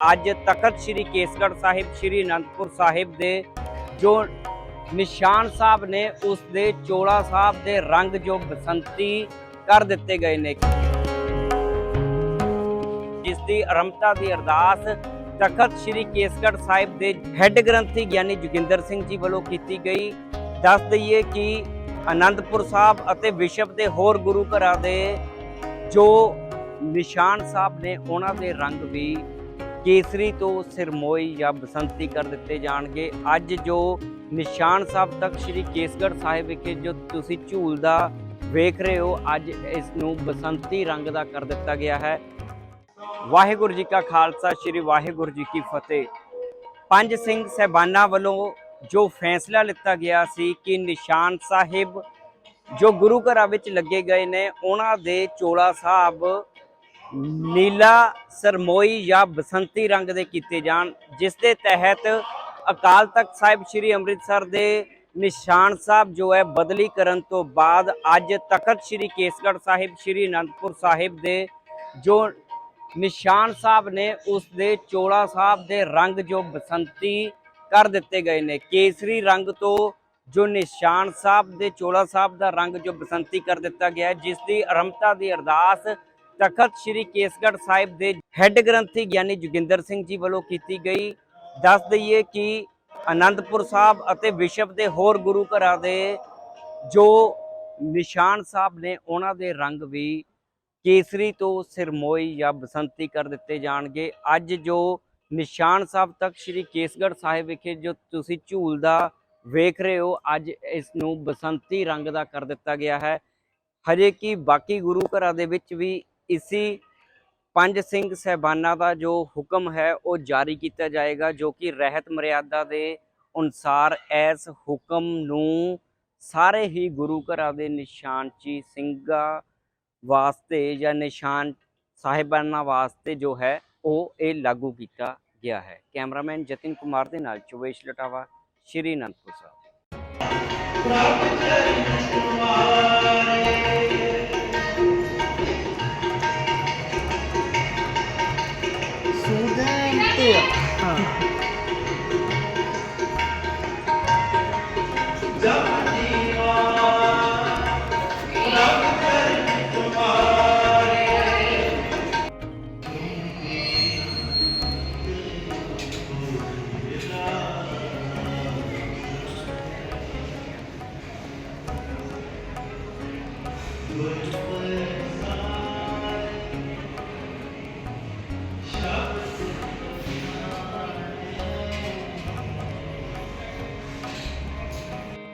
ਅੱਜ ਤਖਤ ਸ੍ਰੀ ਕੇਸਗੜ੍ਹ ਸਾਹਿਬ, ਸ੍ਰੀ ਅਨੰਦਪੁਰ ਸਾਹਿਬ ਦੇ ਜੋ ਨਿਸ਼ਾਨ ਸਾਹਿਬ ਨੇ, ਉਸ ਦੇ ਚੋਲਾ ਸਾਹਿਬ ਦੇ ਰੰਗ ਜੋ ਬਸੰਤੀ ਕਰ ਦਿੱਤੇ ਗਏ ਨੇ। ਜਿਸ ਦੀ ਆਰੰਭਤਾ ਦੀ ਅਰਦਾਸ ਤਖਤ ਸ੍ਰੀ ਕੇਸਗੜ੍ਹ ਸਾਹਿਬ ਦੇ ਹੈੱਡ ਗ੍ਰੰਥੀ ਗਿਆਨੀ ਜੋਗਿੰਦਰ ਸਿੰਘ ਜੀ ਵੱਲੋਂ ਕੀਤੀ ਗਈ। ਦੱਸ ਦਈਏ ਕਿ ਅਨੰਦਪੁਰ ਸਾਹਿਬ ਅਤੇ ਵਿਸ਼ਵ ਦੇ ਹੋਰ ਗੁਰੂ ਘਰਾਂ ਦੇ ਜੋ ਨਿਸ਼ਾਨ ਸਾਹਿਬ ਨੇ, ਉਹਨਾਂ ਦੇ ਰੰਗ ਵੀ ਕੇਸਰੀ ਤੋਂ ਸਿਰਮੋਈ ਜਾਂ ਬਸੰਤੀ ਕਰ ਦਿੱਤੇ ਜਾਣਗੇ। ਅੱਜ ਜੋ ਨਿਸ਼ਾਨ ਸਾਹਿਬ ਤੱਕ ਸ੍ਰੀ ਕੇਸਗੜ੍ਹ ਸਾਹਿਬ ਵਿਖੇ ਜੋ ਤੁਸੀਂ ਝੂਲਦਾ ਵੇਖ ਰਹੇ ਹੋ, ਅੱਜ ਇਸ ਨੂੰ ਬਸੰਤੀ ਰੰਗ ਦਾ ਕਰ ਦਿੱਤਾ ਗਿਆ ਹੈ। ਵਾਹਿਗੁਰੂ ਜੀ ਕਾ ਖਾਲਸਾ, ਸ੍ਰੀ ਵਾਹਿਗੁਰੂ ਜੀ ਕੀ ਫਤਿਹ। ਪੰਜ ਸਿੰਘ ਸਹਿਬਾਨਾਂ ਵੱਲੋਂ ਜੋ ਫੈਸਲਾ ਲਿੱਤਾ ਗਿਆ ਸੀ ਕਿ ਨਿਸ਼ਾਨ ਸਾਹਿਬ ਜੋ ਗੁਰੂ ਘਰਾਂ ਵਿੱਚ ਲੱਗੇ ਗਏ ਨੇ, ਉਹਨਾਂ ਦੇ ਚੋਲਾ ਸਾਹਿਬ ਨੀਲਾ, ਸਰਮੋਈ ਜਾਂ ਬਸੰਤੀ ਰੰਗ ਦੇ ਕੀਤੇ ਜਾਣ, ਜਿਸ ਦੇ ਤਹਿਤ ਅਕਾਲ ਤਖਤ ਸਾਹਿਬ ਸ੍ਰੀ ਅੰਮ੍ਰਿਤਸਰ ਦੇ ਨਿਸ਼ਾਨ ਸਾਹਿਬ ਜੋ ਹੈ ਬਦਲੀ ਕਰਨ ਤੋਂ ਬਾਅਦ ਅੱਜ ਤਖਤ ਸ੍ਰੀ ਕੇਸਗੜ੍ਹ ਸਾਹਿਬ, ਸ੍ਰੀ ਅਨੰਦਪੁਰ ਸਾਹਿਬ ਦੇ ਜੋ ਨਿਸ਼ਾਨ ਸਾਹਿਬ ਨੇ, ਉਸ ਦੇ ਚੋਲਾ ਸਾਹਿਬ ਦੇ ਰੰਗ ਜੋ ਬਸੰਤੀ ਕਰ ਦਿੱਤੇ ਗਏ ਨੇ। ਕੇਸਰੀ ਰੰਗ ਤੋਂ ਜੋ ਨਿਸ਼ਾਨ ਸਾਹਿਬ ਦੇ ਚੋਲਾ ਸਾਹਿਬ ਦਾ ਰੰਗ ਜੋ ਬਸੰਤੀ ਕਰ ਦਿੱਤਾ ਗਿਆ ਜਿਸ ਦੀ ਆਰੰਭਤਾ ਦੀ ਅਰਦਾਸ ਤਖਤ ਸ੍ਰੀ ਕੇਸਗੜ੍ਹ ਸਾਹਿਬ ਦੇ ਹੈੱਡ ਗ੍ਰੰਥੀ ਗਿਆਨੀ ਜੋਗਿੰਦਰ ਸਿੰਘ ਜੀ ਵੱਲੋਂ ਕੀਤੀ ਗਈ। ਦੱਸ ਦਈਏ ਕਿ ਆਨੰਦਪੁਰ ਸਾਹਿਬ ਅਤੇ ਵਿਸ਼ਵ ਦੇ ਹੋਰ ਗੁਰੂ ਘਰਾਂ ਦੇ ਜੋ ਨਿਸ਼ਾਨ ਸਾਹਿਬ ਨੇ, ਉਹਨਾਂ ਦੇ ਰੰਗ ਵੀ ਕੇਸਰੀ ਤੋਂ ਸਿਰਮੋਈ ਜਾਂ ਬਸੰਤੀ ਕਰ ਦਿੱਤੇ ਜਾਣਗੇ। ਅੱਜ ਜੋ ਨਿਸ਼ਾਨ ਸਾਹਿਬ ਤੱਕ ਸ੍ਰੀ ਕੇਸਗੜ੍ਹ ਸਾਹਿਬ ਵਿਖੇ ਜੋ ਤੁਸੀਂ ਝੂਲਦਾ ਵੇਖ ਰਹੇ ਹੋ, ਅੱਜ ਇਸ ਨੂੰ ਬਸੰਤੀ ਰੰਗ ਦਾ ਕਰ ਦਿੱਤਾ ਗਿਆ ਹੈ। ਹਜੇ ਕਿ ਬਾਕੀ ਗੁਰੂ ਘਰਾਂ ਦੇ ਵਿੱਚ ਵੀ ਇਸੀ ਪੰਜ ਸਿੰਘ ਸਹਿਬਾਨਾਂ ਦਾ ਜੋ ਹੁਕਮ ਹੈ, ਉਹ ਜਾਰੀ ਕੀਤਾ ਜਾਏਗਾ, ਜੋ ਕਿ ਰਹਿਤ ਮਰਿਆਦਾ ਦੇ ਅਨੁਸਾਰ ਇਸ ਹੁਕਮ ਨੂੰ ਸਾਰੇ ਹੀ ਗੁਰੂ ਘਰਾਂ ਦੇ ਨਿਸ਼ਾਨਚੀ ਸਿੰਘਾਂ ਵਾਸਤੇ ਜਾਂ ਨਿਸ਼ਾਨ ਸਾਹਿਬਾਨਾਂ ਵਾਸਤੇ ਜੋ ਹੈ, ਉਹ ਇਹ ਲਾਗੂ ਕੀਤਾ ਗਿਆ ਹੈ। ਕੈਮਰਾਮੈਨ ਜਤਿਨ ਕੁਮਾਰ ਦੇ ਨਾਲ ਚੁਵੇਸ਼ ਲਟਾਵਾ, ਸ਼੍ਰੀ ਅਨੰਦਪੁਰ ਸਾਹਿਬ।